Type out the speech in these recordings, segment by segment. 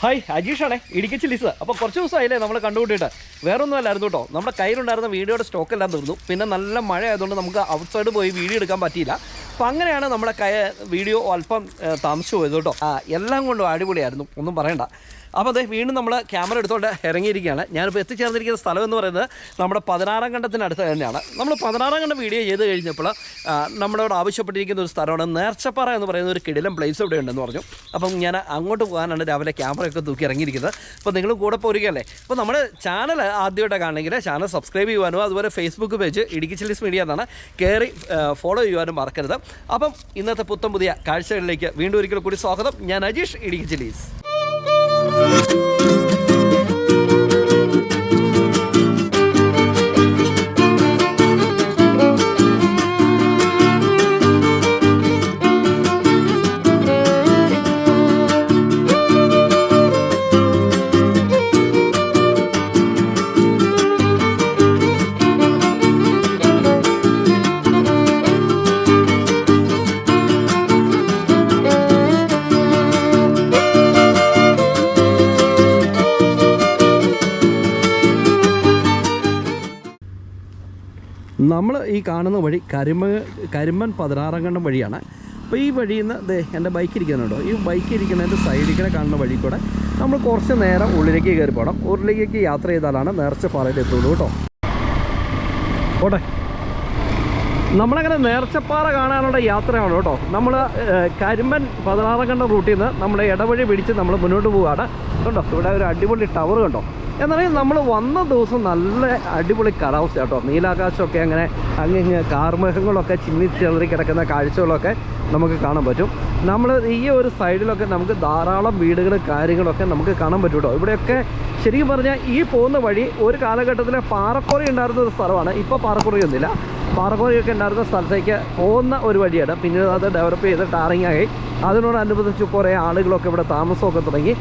Hi അജീഷാണേ. Idukki chillies. അപ്പോൾ കുറച്ച് ദിവസമായില്ലേ നമ്മൾ കണ്ടുകൂട്ടിയിട്ട്. വേറെ ഒന്നും അല്ലായിരുന്നു കേട്ടോ. നമ്മുടെ കയ്യിലുണ്ടായിരുന്ന വീഡിയോയുടെ സ്റ്റോക്ക് എല്ലാം തീർന്നു. പിന്നെ നല്ല മഴ ആയതുകൊണ്ട് നമുക്ക് ഔട്ട്സൈഡ് പോയി വീഡിയോ എടുക്കാൻ പറ്റിയില്ല. അപ്പം അങ്ങനെയാണ് നമ്മുടെ കയ വീഡിയോ അല്പം താമസിച്ചു പോയത് കേട്ടോ. ആ എല്ലാം കൊണ്ടും അടിപൊളിയായിരുന്നു. ഒന്നും പറയണ്ട. അപ്പോൾ അതെ വീണ്ടും നമ്മൾ ക്യാമറ എടുത്തുകൊണ്ട് ഇറങ്ങിയിരിക്കുകയാണ്. ഞാനിപ്പോൾ എത്തിച്ചേർന്നിരിക്കുന്ന സ്ഥലം എന്ന് പറയുന്നത് നമ്മുടെ പതിനാറാം കണ്ടത്തിനടുത്ത് തന്നെയാണ്. നമ്മൾ പതിനാറാം കണ്ടം വീഡിയോ ചെയ്ത് കഴിഞ്ഞപ്പോൾ നമ്മളോട് ആവശ്യപ്പെട്ടിരിക്കുന്ന ഒരു സ്ഥലമാണ് നേർച്ചപ്പാറ എന്ന് പറയുന്ന ഒരു കിടിലം പ്ലേസ് ഇവിടെ ഉണ്ടെന്ന് പറഞ്ഞു. അപ്പം ഞാൻ അങ്ങോട്ട് പോകാനാണ് രാവിലെ ക്യാമറയൊക്കെ തൂക്കി ഇറങ്ങിയിരിക്കുന്നത്. അപ്പോൾ നിങ്ങളും കൂടെ പോരുകയല്ലേ? അപ്പോൾ നമ്മുടെ ചാനൽ ആദ്യമായിട്ട് കാണണമെങ്കിൽ ചാനൽ സബ്സ്ക്രൈബ് ചെയ്യുവാനോ അതുപോലെ Facebook page Idukki chillies media എന്നാണ് കയറി ഫോളോ ചെയ്യുവാനും മറക്കരുത്. അപ്പം ഇന്നത്തെ പുത്തം പുതിയ കാഴ്ചകളിലേക്ക് വീണ്ടും ഒരിക്കൽ കൂടി സ്വാഗതം. ഞാൻ Ajeesh Idukki chillies Thank you. നമ്മൾ ഈ കാണുന്ന വഴി കരിമ കരിമ്പൻ പതിനാറാം കണ്ടം വഴിയാണ്. അപ്പോൾ ഈ വഴിയിൽ നിന്ന് ദേ എന്റെ ബൈക്ക് ഇരിക്കുന്നുണ്ടോ. ഈ ബൈക്ക് ഇരിക്കുന്നതിന്റെ സൈഡിൽ കൂടെ കാണുന്ന വഴി കൂടെ നമ്മൾ കുറച്ച് നേരം ഉള്ളിലേക്ക് കയറി പോകണം ഉള്ളിലേക്ക് യാത്ര ചെയ്താലാണ് നേർച്ച പാറയിൽ എത്തുള്ളൂ കേട്ടോ. ഓട്ടെ നമ്മളങ്ങനെ നേർച്ചപ്പാറ കാണാനുള്ള യാത്രയാണ് കേട്ടോ. നമ്മൾ കരിമ്പൻ പതിനാറാം കണ്ട റൂട്ടിൽ നിന്ന് നമ്മുടെ ഇടവഴി പിടിച്ച് നമ്മൾ മുന്നോട്ട് പോവുകയാണ്. കണ്ടോ? ഇവിടെ ഒരു അടിപൊളി ടവർ കണ്ടോ? എന്നാലും നമ്മൾ വന്ന ദിവസം നല്ല അടിപൊളി കാലാവസ്ഥ കേട്ടോ. നീലാകാശമൊക്കെ അങ്ങനെ അങ്ങിങ്ങ് ചിന്നി ചെതറി കിടക്കുന്ന കാഴ്ചകളൊക്കെ നമുക്ക് കാണാൻ പറ്റും. നമ്മൾ ഈ ഒരു സൈഡിലൊക്കെ നമുക്ക് ധാരാളം വീടുകൾ കാര്യങ്ങളൊക്കെ നമുക്ക് കാണാൻ പറ്റും കേട്ടോ. ഇവിടെയൊക്കെ ശരിക്കും പറഞ്ഞാൽ ഈ പോകുന്ന വഴി ഒരു കാലഘട്ടത്തിൽ പാറക്കുറി ഉണ്ടായിരുന്ന ഒരു സ്ഥലമാണ്. ഇപ്പോൾ പാറക്കുറയൊന്നുമില്ല പാറക്കോറിയൊക്കെ ഉണ്ടായിരുന്ന സ്ഥലത്തേക്ക് പോകുന്ന ഒരു വഴിയാണ്. പിന്നീട് അത് ഡെവലപ്പ് ചെയ്ത് ടാറിങ് ആയി. അതിനോടനുബന്ധിച്ച് കുറേ ആളുകളൊക്കെ ഇവിടെ താമസമൊക്കെ തുടങ്ങി.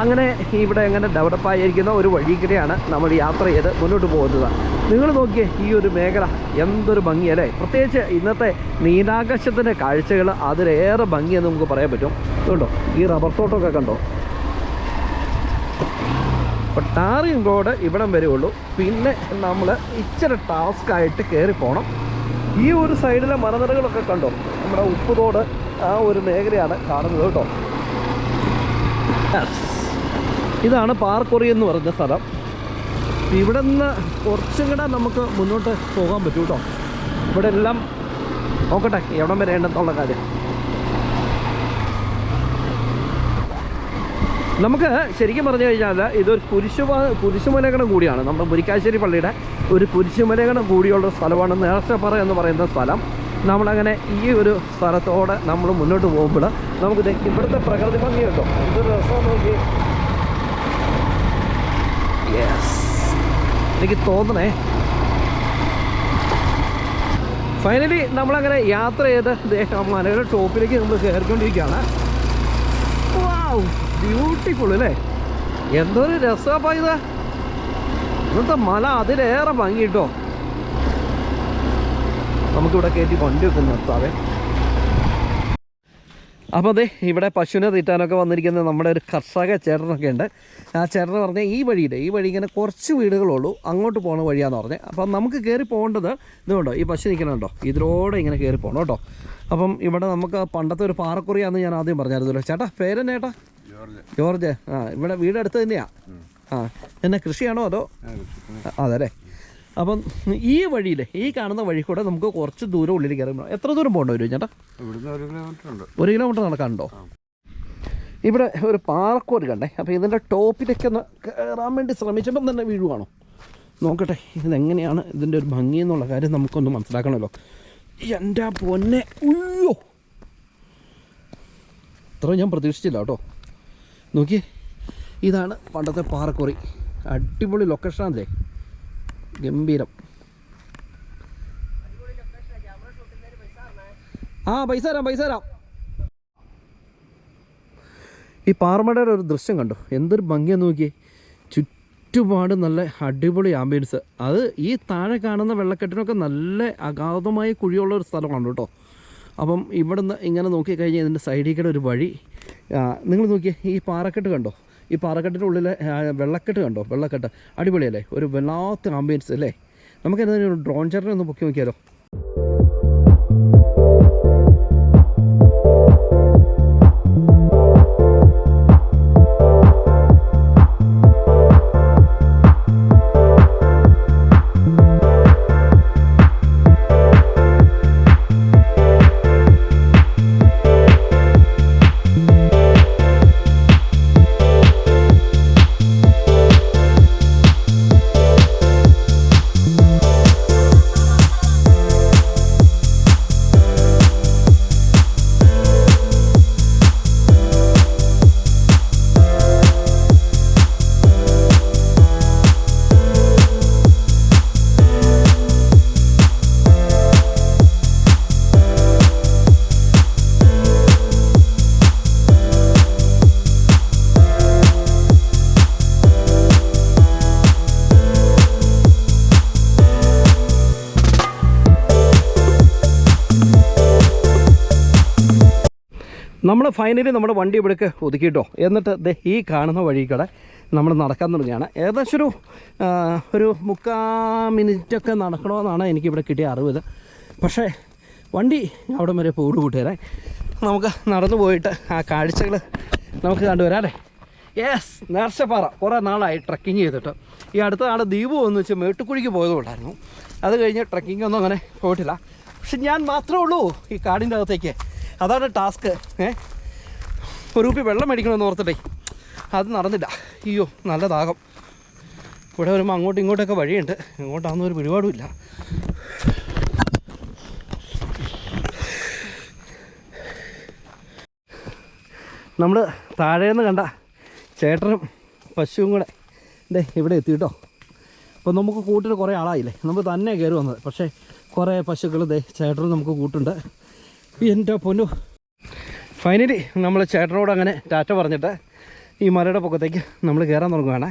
അങ്ങനെ ഇവിടെ അങ്ങനെ ഡെവലപ്പായിരിക്കുന്ന ഒരു വഴി കൂടെയാണ് നമ്മൾ യാത്ര ചെയ്ത് മുന്നോട്ട് പോകുന്നത്. നിങ്ങൾ നോക്കിയേ ഈ ഒരു മേഖല എന്തൊരു ഭംഗിയല്ലേ? പ്രത്യേകിച്ച് ഇന്നത്തെ നീലാകാശത്തിന്റെ കാഴ്ചകൾ അതിലേറെ ഭംഗിയെന്ന് നമുക്ക് പറയാൻ പറ്റും. കണ്ടോ ഈ റബ്ബർ തോട്ടമൊക്കെ കണ്ടോ? ടാറിങ് റോഡ് ഇവിടം വരെ ഉള്ളൂ. പിന്നെ നമ്മൾ ഇച്ചിരി ടാസ്ക് ആയിട്ട് കയറി പോകണം ഈ ഒരു സൈഡിലെ മലനിരകളൊക്കെ കണ്ടോ? നമ്മുടെ ഉപ്പുതോട് ആ ഒരു മേഖലയാണ് കാണുന്നത് കേട്ടോ. ഇതാണ് പാർക്കൊറി എന്ന് പറഞ്ഞ സ്ഥലം. ഇവിടെ നിന്ന് കുറച്ചും കൂടെ നമുക്ക് മുന്നോട്ട് പോകാൻ പറ്റൂട്ടോ ഇവിടെ എല്ലാം നോക്കട്ടെ എവിടം വരെ ഉണ്ടെന്നുള്ള കാര്യം. നമുക്ക് ശരിക്കും പറഞ്ഞു കഴിഞ്ഞാൽ ഇതൊരു കുരിശു കുരിശുമലകണം കൂടിയാണ്. നമ്മുടെ മുരിക്കാശ്ശേരി പള്ളിയുടെ ഒരു കുരിശുമലകണം കൂടിയുള്ള സ്ഥലമാണ് നേർച്ചപ്പറ എന്ന് പറയുന്ന സ്ഥലം. നമ്മളങ്ങനെ ഈ ഒരു സ്ഥലത്തോടെ നമ്മൾ മുന്നോട്ട് പോകുമ്പോൾ നമുക്ക് ഇവിടുത്തെ പ്രകൃതി ഭംഗി കേട്ടോ ഇതൊരു രസം നോക്കി യെസ് എനിക്ക് തോന്നണേ. ഫൈനലി നമ്മളങ്ങനെ യാത്ര ചെയ്ത് മലയുടെ ടോപ്പിലേക്ക് നമ്മൾ കയറിക്കൊണ്ടിരിക്കുകയാണ്. ബ്യൂട്ടിഫുൾ അല്ലേ? എന്തൊരു രസമാ ഇത്. ഇന്നത്തെ മല അതിലേറെ ഭംഗി കിട്ടോ നമുക്കിവിടെ കയറ്റി വണ്ടി ഒക്കെ നിർത്താവേ. അപ്പോൾ അതെ ഇവിടെ പശുവിനെ തീറ്റാനൊക്കെ വന്നിരിക്കുന്ന നമ്മുടെ ഒരു കർഷക ചേട്ടനൊക്കെ ഉണ്ട്. ആ ചേട്ടൻ പറഞ്ഞാൽ ഈ വഴിയിൽ ഈ വഴി ഇങ്ങനെ കുറച്ച് വീടുകളുള്ളൂ. അങ്ങോട്ട് പോകുന്ന വഴിയാന്ന് പറഞ്ഞത് അപ്പം നമുക്ക് കയറി പോകേണ്ടത് ഇതുകൊണ്ടോ ഈ പശു നിൽക്കണുണ്ടോ ഇതിലൂടെ ഇങ്ങനെ കയറി പോകണം കേട്ടോ. അപ്പം ഇവിടെ നമുക്ക് പണ്ടത്തെ ഒരു പാറക്കുറിയാന്ന് ഞാൻ ആദ്യം പറഞ്ഞായിരുന്നല്ലോ. ചേട്ടാ പേരെന്നെ ചേട്ടാ? ജോർജ് ആ ഇവിടെ വീട് അടുത്ത് തന്നെയാ ആ എന്നാ കൃഷിയാണോ അതോ? അതെ അപ്പം ഈ വഴിയിൽ ഈ കാണുന്ന വഴി കൂടെ നമുക്ക് കുറച്ച് ദൂരം ഉള്ളിലേക്ക് ഇറങ്ങണം എത്ര ദൂരം പോകണ്ട വരും ചേട്ടാ? ഒരു കിലോമീറ്റർ നടക്കാനുണ്ടോ? ഇവിടെ ഒരു പാറക്കോര് കണ്ടേ. അപ്പം ഇതിന്റെ ടോപ്പിലേക്ക് ഒന്ന് കയറാൻ വേണ്ടി ശ്രമിച്ചപ്പം തന്നെ വീഴുവാണോ നോക്കട്ടെ ഇതെങ്ങനെയാണ് ഇതിന്റെ ഒരു ഭംഗി എന്നുള്ള കാര്യം നമുക്കൊന്ന് മനസ്സിലാക്കണമല്ലോ. എന്റെ പൊന്നെ ഉയ്യോ. ഇത്ര ഞാൻ പ്രതീക്ഷിച്ചില്ല കേട്ടോ. നോക്കിയേ ഇതാണ് പണ്ടത്തെ പാറക്കുറി. അടിപൊളി ലൊക്കേഷനാണല്ലേ ഗംഭീരം. ആ പൈസ തരാം പൈസ തരാം. ഈ പാറമടയുടെ ഒരു ദൃശ്യം കണ്ടോ? എന്തൊരു ഭംഗിയാന്ന് നോക്കിയേ. ചുറ്റുപാട് നല്ല അടിപൊളി ആംബിയൻസ് അത് ഈ താഴെ കാണുന്ന വെള്ളക്കെട്ടിനൊക്കെ നല്ല അഗാധമായ കുഴിയുള്ള ഒരു സ്ഥലമാണ് കേട്ടോ. അപ്പം ഇവിടുന്ന് ഇങ്ങനെ നോക്കിക്കഴിഞ്ഞാൽ ഇതിന്റെ സൈഡിൽ കൂടെ ഒരു വഴി നിങ്ങൾ നോക്കിയേ ഈ പാറക്കെട്ട് കണ്ടോ? ഈ പാറക്കെട്ടിന്റെ ഉള്ളിലെ വെള്ളക്കെട്ട് കണ്ടോ? വെള്ളക്കെട്ട്. അടിപൊളിയല്ലേ? ഒരു വല്ലാത്ത ആംബിയൻസ് അല്ലേ? നമുക്ക് എന്തെങ്കിലും ഡ്രോൺ ചേട്ടനെ ഒന്ന് പൊക്കി നോക്കിയാലോ? നമ്മൾ ഫൈനലി നമ്മുടെ വണ്ടി ഇവിടേക്ക് ഒതുക്കിയിട്ടോ. എന്നിട്ട് ദേ ഈ കാണുന്ന വഴി കൂടെ നമ്മൾ നടക്കാൻ തുടങ്ങിയാണ് ഏകദേശം ഒരു ഒരു മുക്കാ മിനിറ്റൊക്കെ നടക്കണമെന്നാണ് എനിക്കിവിടെ കിട്ടിയ അറിവ്. പക്ഷേ വണ്ടി അവിടെ വരെ പോട് കൂട്ടുകാരെ നമുക്ക് നടന്നു പോയിട്ട് ആ കാഴ്ചകൾ നമുക്ക് കണ്ടുവരാം അല്ലേ? യെസ് നേർച്ചപ്പാറ. കുറേ നാളായി ട്രക്കിങ് ചെയ്തിട്ട്. ഈ അടുത്ത നാൾ ദ്വീപ് എന്ന് വെച്ചാൽ മേട്ടുക്കുഴിക്ക് പോയതുകൊണ്ടായിരുന്നു അത് കഴിഞ്ഞ് ട്രക്കിംഗ് ഒന്നും അങ്ങനെ പോയിട്ടില്ല. പക്ഷെ ഞാൻ മാത്രമേ ഉള്ളൂ ഈ കാടിന്റെ അകത്തേക്ക്. അതാണ് ടാസ്ക്. ഏ? ഒരു കുപ്പി വെള്ളം മേടിക്കണമെന്ന് ഓർത്തിട്ടേ. അത് നടന്നില്ല. അയ്യോ നല്ല ദാഹം. ഇവിടെ വരുമ്പോൾ അങ്ങോട്ടും ഇങ്ങോട്ടൊക്കെ വഴിയുണ്ട്. ഇങ്ങോട്ടാണെന്ന് ഒരു പിടിപാടും ഇല്ല നമ്മൾ താഴേന്ന് കണ്ട ചേട്ടനും പശുവും കൂടെ ഇതേ ഇവിടെ എത്തിയിട്ടോ അപ്പോൾ നമുക്ക് കൂട്ടിന് കുറേ ആളായില്ലേ? നമ്മൾ തന്നെ കയറി വന്നത്. പക്ഷേ കുറേ പശുക്കൾ ഇതേ ചേട്ടനും നമുക്ക് കൂട്ടുണ്ട്. എന്റെ പൊന്നു. ഫൈനലി നമ്മൾ ചേട്ടനോട് അങ്ങനെ ടാറ്റ പറഞ്ഞിട്ട് ഈ മലയുടെ പൊക്കത്തേക്ക് നമ്മൾ കയറാൻ തുടങ്ങുകയാണ്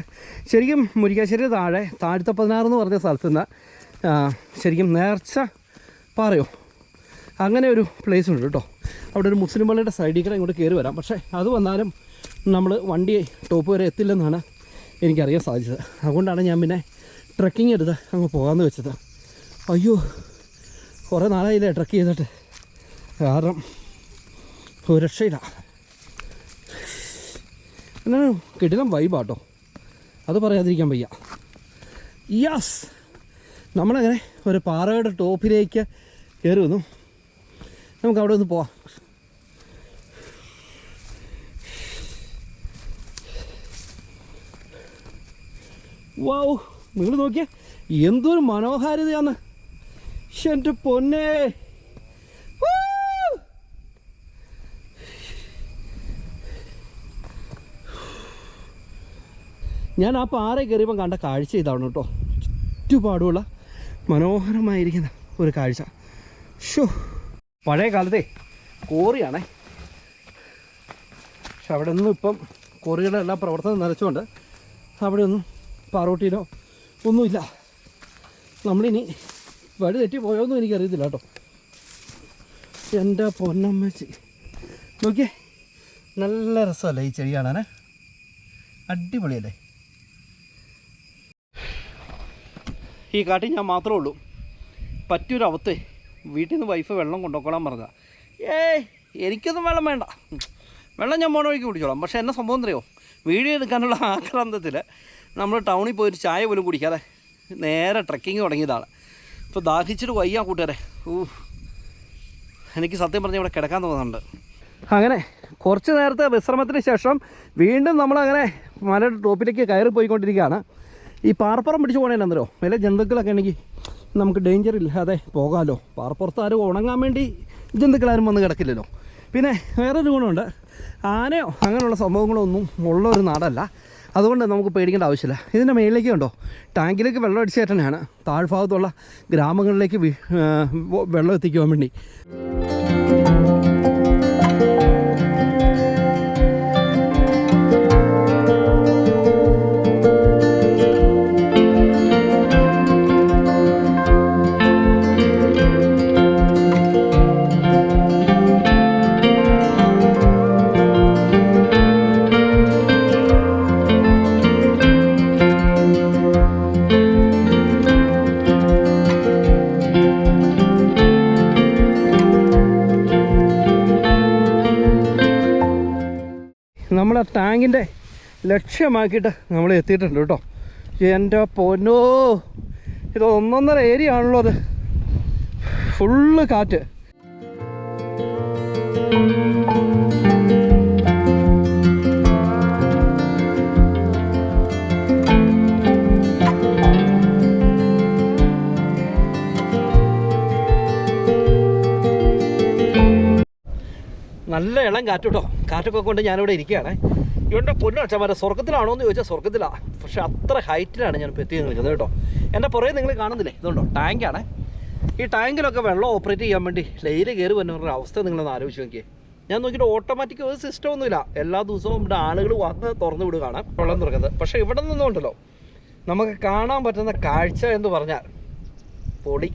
ശരിക്കും മുരിക്കാശ്ശേരി താഴെ താഴ്ത്ത പതിനാറ് എന്ന് പറഞ്ഞ സ്ഥലത്ത് നിന്ന് ശരിക്കും നേർച്ച പാറയോ? അങ്ങനെ ഒരു പ്ലേസ് ഉണ്ട് കേട്ടോ. അവിടെ ഒരു മുസ്ലിം പള്ളിയുടെ സൈഡിൽ കൂടെ ഇങ്ങോട്ട് കയറി വരാം. പക്ഷേ അത് വന്നാലും നമ്മൾ വണ്ടി ടോപ്പ് വരെ എത്തില്ലെന്നാണ് എനിക്കറിയാൻ സാധിച്ചത്. അതുകൊണ്ടാണ് ഞാൻ പിന്നെ ട്രക്കിംഗ് എടുത്ത് അങ്ങ് പോകാമെന്ന് വെച്ചത്. അയ്യോ കുറേ നാളായില്ലേ ട്രക്ക് ചെയ്തിട്ട്. കാരണം ഒരു രക്ഷയില്ല എന്നാണ് കിടിലം വൈബാട്ടോ അത് പറയാതിരിക്കാൻ വയ്യ. യാസ് നമ്മളങ്ങനെ ഒരു പാറയുടെ ടോപ്പിലേക്ക് കയറി വന്നു. നമുക്ക് അവിടെ ഒന്ന് പോവാം. വാവ് നിങ്ങൾ നോക്കിയേ എന്തൊരു മനോഹാരിതയാണ്. എന്റെ പൊന്നേ. ഞാൻ ആ പാറ കയറിയപ്പം കണ്ട കാഴ്ച ഇതാണ് കേട്ടോ. ചുറ്റുപാടുമുള്ള മനോഹരമായിരിക്കുന്ന ഒരു കാഴ്ച. ഷോ പഴയ കാലത്തെ കോറിയാണേ പക്ഷെ അവിടെ ഒന്നും ഇപ്പം കോറികളുടെ എല്ലാ പ്രവർത്തനം നിലച്ചുകൊണ്ട് അവിടെ ഒന്നും പാറോട്ടിയിലോ ഒന്നുമില്ല. നമ്മളിനി വഴി തെറ്റി പോയോന്നും എനിക്കറിയത്തില്ല കേട്ടോ. എന്റെ പൊന്നമ്മച്ചി. നോക്കിയേ. നല്ല രസമല്ലേ ഈ ചെടി കാണാനേ അടിപൊളിയല്ലേ? ഈ കാട്ടിൽ ഞാൻ മാത്രമേ ഉള്ളൂ. പറ്റൂരവത്ത് വീട്ടിൽ നിന്ന് വൈഫ് വെള്ളം കൊണ്ടുപോക്കോളാൻ പറഞ്ഞതാ. ഏയ് എനിക്കൊന്നും വെള്ളം വേണ്ട. വെള്ളം ഞാൻ മോണ വഴിക്ക് കുടിച്ചോളാം. പക്ഷേ എന്നെ സംഭവം അറിയോ വീഡിയോ എടുക്കാനുള്ള ആക്രാന്തത്തിൽ നമ്മൾ ടൗണിൽ പോയി ഒരു ചായ പോലും കുടിക്കാതെ നേരെ ട്രക്കിങ് തുടങ്ങിയതാണ്. ഇപ്പോൾ ദാഹിച്ചിട്ട് വയ്യ കൂട്ടുകാരെ. ഊ എനിക്ക് സത്യം പറഞ്ഞാൽ ഇവിടെ കിടക്കാൻ തോന്നുന്നുണ്ട്. അങ്ങനെ കുറച്ച് നേരത്തെ വിശ്രമത്തിന് ശേഷം വീണ്ടും നമ്മളങ്ങനെ മലയുടെ ടോപ്പിലേക്ക് കയറി പോയിക്കൊണ്ടിരിക്കുകയാണ് ഈ പാറപ്പുറം പിടിച്ച് പോകണേനെന്തരോ വില ജന്തുക്കളൊക്കെ ഉണ്ടെങ്കിൽ നമുക്ക് ഡേഞ്ചർ ഇല്ലാതെ പോകാമല്ലോ പാറപ്പുറത്ത് ആരും ഉണങ്ങാൻ വേണ്ടി ജന്തുക്കളാരും വന്ന് കിടക്കില്ലല്ലോ. പിന്നെ വേറൊരു ഗുണമുണ്ട്. ആനയോ അങ്ങനെയുള്ള സംഭവങ്ങളൊന്നും ഉള്ള ഒരു നാടല്ല. അതുകൊണ്ട് നമുക്ക് പേടിക്കേണ്ട ആവശ്യമില്ല. ഇതിന്റെ മേളിലേക്ക് ഉണ്ടോ ടാങ്കിലേക്ക് വെള്ളം അടിച്ച് താഴ്ഭാഗത്തുള്ള ഗ്രാമങ്ങളിലേക്ക് വെള്ളം എത്തിക്കുവാൻ വേണ്ടി. നമ്മുടെ ടാങ്കിന്റെ ലക്ഷ്യമാക്കിയിട്ട് നമ്മൾ എത്തിയിട്ടുണ്ട് കേട്ടോ. എന്റെ പൊന്നോ ഇത് ഒന്നൊന്നര ഏരിയ ആണല്ലോ അത്. ഫുള്ള് കാറ്റ്. നല്ല ഇളം കാറ്റ് കേട്ടോ കാറ്റൊക്കെ കൊണ്ട് ഞാനിവിടെ ഇരിക്കുകയാണ്. ഇവന്റെ പൊന്നു അച്ഛന്മാരെ സ്വർഗത്തിലാണോ എന്ന് ചോദിച്ചാൽ സ്വർഗത്തിലാണ് പക്ഷെ അത്ര ഹൈറ്റിലാണ് ഞാൻ ഇപ്പോൾ എത്തി നിൽക്കുന്നത് കേട്ടോ. എന്റെ പുറകെ നിങ്ങൾ കാണുന്നില്ലേ? ഇതുണ്ടോ? ടാങ്കാണ് ഈ ടാങ്കിലൊക്കെ വെള്ളം ഓപ്പറേറ്റ് ചെയ്യാൻ വേണ്ടി ലൈൽ കയറി വരുന്ന അവസ്ഥ നിങ്ങളൊന്ന് ആലോചിച്ച് നോക്കിയേ. ഞാൻ നോക്കിയിട്ട് ഓട്ടോമാറ്റിക് ഒരു സിസ്റ്റം ഒന്നുമില്ല. എല്ലാ ദിവസവും ഇവിടെ ആളുകൾ വന്ന് തുറന്നു വിടുകയാണ് വെള്ളം തുറക്കുന്നത്. പക്ഷേ ഇവിടെ നിന്നുണ്ടല്ലോ. നമുക്ക് കാണാൻ പറ്റുന്ന കാഴ്ച എന്ന് പറഞ്ഞാൽ പൊടി.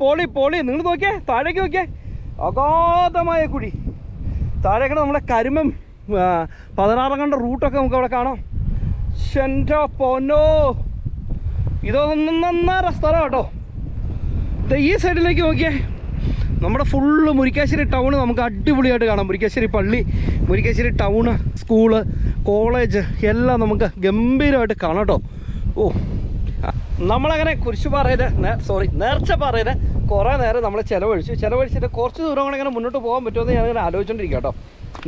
പോളി പൊളി. നിങ്ങൾ നോക്കിയേ താഴേക്ക് നോക്കിയേ. അഗാധമായ കുഴി. താഴേക്കണ നമ്മളെ കരിമം പതിനാറ് കണ്ട റൂട്ടൊക്കെ നമുക്ക് അവിടെ കാണാം. എന്റെ പൊന്നോ. ഇതൊന്നും നന്നാറ സ്ഥലം കേട്ടോ. ഈ സൈഡിലേക്ക് നോക്കിയേ. നമ്മുടെ ഫുള്ള് മുരിക്കാശ്ശേരി ടൗൺ നമുക്ക് അടിപൊളിയായിട്ട് കാണാം. മുരിക്കാശ്ശേരി പള്ളി മുരിക്കാശ്ശേരി ടൗണ് സ്കൂൾ കോളേജ് എല്ലാം നമുക്ക് ഗംഭീരമായിട്ട് കാണാം കേട്ടോ. ഓ നമ്മളങ്ങനെ കുരിശുപാറയിൽ സോറി നേർച്ചപ്പാറയിൽ കുറേ നേരം നമ്മൾ ചിലവഴിച്ചു. ചിലവഴിച്ചിട്ട് കുറച്ച് ദൂരം കൂടെ ഇങ്ങനെ മുന്നോട്ട് പോകാൻ പറ്റുമെന്ന് ഞാനിങ്ങനെ ആലോചിച്ചുകൊണ്ടിരിക്കുക കേട്ടോ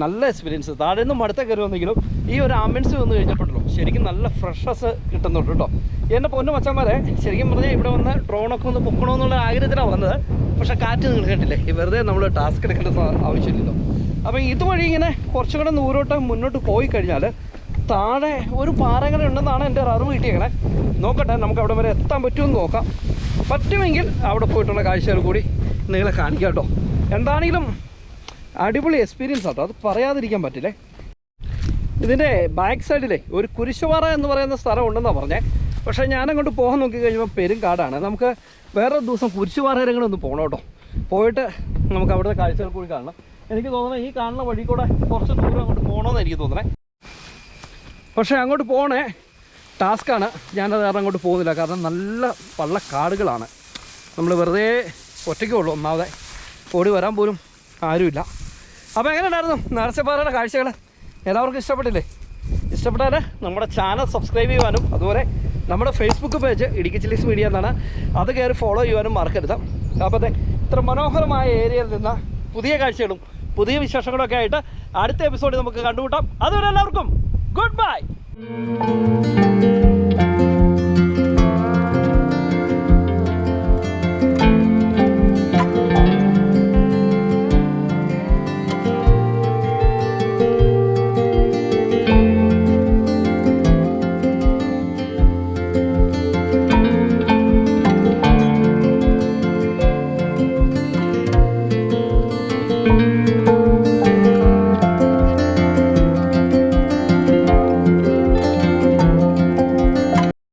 നല്ല എക്സ്പീരിയൻസ് താഴെ നിന്നും മടുത്ത കയറി ഈ ഒരു ആംബുലൻസ് വന്ന് കഴിഞ്ഞപ്പോഴല്ലോ ശരിക്കും നല്ല ഫ്രഷസ് കിട്ടുന്നുണ്ട് കേട്ടോ എന്റെ പൊന്നു മച്ചന്മാരെ ശരിക്കും പറഞ്ഞാൽ ഇവിടെ വന്ന് ഡ്രോണൊക്കെ ഒന്ന് പൊക്കണമെന്നുള്ള ആഗ്രഹത്തിലാണ് വന്നത്. പക്ഷേ കാറ്റ് നിങ്ങൾ കണ്ടില്ലേ വെറുതെ നമ്മൾ ടാസ്ക് എടുക്കേണ്ട ആവശ്യമില്ലല്ലോ. അപ്പോൾ ഇതുവഴി ഇങ്ങനെ കുറച്ചും കൂടെ ദൂരോട്ട് മുന്നോട്ട് പോയി കഴിഞ്ഞാൽ താഴെ ഒരു പാറങ്ങനെ ഉണ്ടെന്നാണ് എന്റെ അറിവ് കിട്ടിയേക്കണേ. നോക്കട്ടെ നമുക്ക് അവിടെ വരെ എത്താൻ പറ്റുമെന്ന് നോക്കാം. പറ്റുമെങ്കിൽ അവിടെ പോയിട്ടുള്ള കാഴ്ചകൾ കൂടി നിങ്ങളെ കാണിക്കാം കേട്ടോ. എന്താണെങ്കിലും അടിപൊളി എക്സ്പീരിയൻസ് ആട്ടോ. അത് പറയാതിരിക്കാൻ പറ്റില്ലേ? ഇതിന്റെ ബാക്ക് സൈഡിലെ ഒരു കുരിശുപാറ എന്ന് പറയുന്ന സ്ഥലം ഉണ്ടെന്നാണ് പറഞ്ഞേ. പക്ഷേ ഞാനങ്ങോട്ട് പോകാൻ നോക്കി കഴിയുമ്പോൾ പെരും കാടാണ്. നമുക്ക് വേറെ ദിവസം കുരിശുപാറയിലും ഒന്ന് പോകണം കേട്ടോ. പോയിട്ട് നമുക്ക് അവിടുത്തെ കാഴ്ചകൾ കൂടി കാണണം. എനിക്ക് തോന്നുന്നത് ഈ കാണുന്ന വഴി കൂടെ കുറച്ച് ദൂരം അങ്ങോട്ട് പോകണമെന്ന് എനിക്ക് തോന്നണേ പക്ഷേ അങ്ങോട്ട് പോകണേ ടാസ്ക്കാണ്. ഞാനത് കാരണം അങ്ങോട്ട് പോകുന്നില്ല. കാരണം നല്ല പള്ള കാടുകളാണ്. നമ്മൾ വെറുതെ ഒറ്റയ്ക്കേ ഉള്ളൂ. ഒന്നാമതെ ഓടി വരാൻ പോലും ആരുമില്ല. അപ്പോൾ എങ്ങനെ ഉണ്ടായിരുന്നു നരസപ്പാറയുടെ കാഴ്ചകൾ എല്ലാവർക്കും ഇഷ്ടപ്പെട്ടില്ലേ? ഇഷ്ടപ്പെട്ടാൽ നമ്മുടെ ചാനൽ സബ്സ്ക്രൈബ് ചെയ്യുവാനും അതുപോലെ നമ്മുടെ Facebook page Idukki chillies media എന്നാണ് അത് കയറി ഫോളോ ചെയ്യുവാനും മറക്കരുത്. അപ്പോൾ അതെ ഇത്ര മനോഹരമായ ഏരിയയിൽ നിന്ന് പുതിയ കാഴ്ചകളും പുതിയ വിശേഷങ്ങളൊക്കെ ആയിട്ട് അടുത്ത എപ്പിസോഡിൽ നമുക്ക് കണ്ടുമുട്ടാം. അതുവരെ എല്ലാവർക്കും ഗുഡ് ബൈ! Música